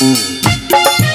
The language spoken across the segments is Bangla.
মেনকা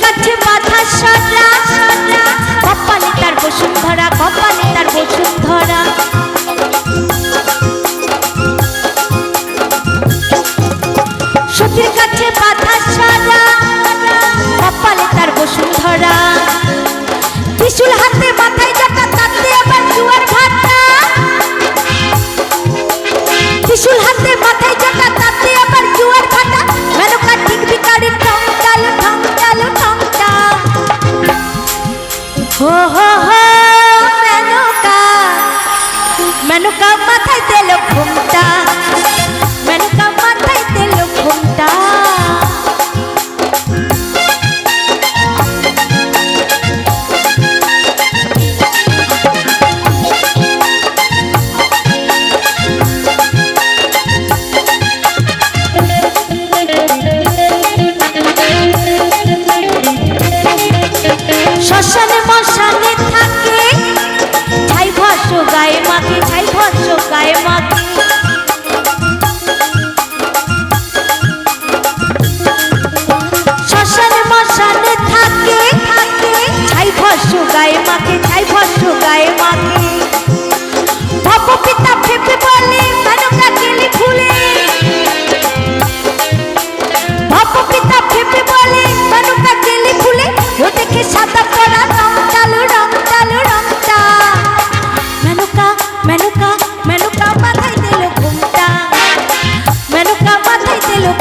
같은 কানু কা মাথায় তেল ঘুমটা।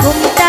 ঘুমটা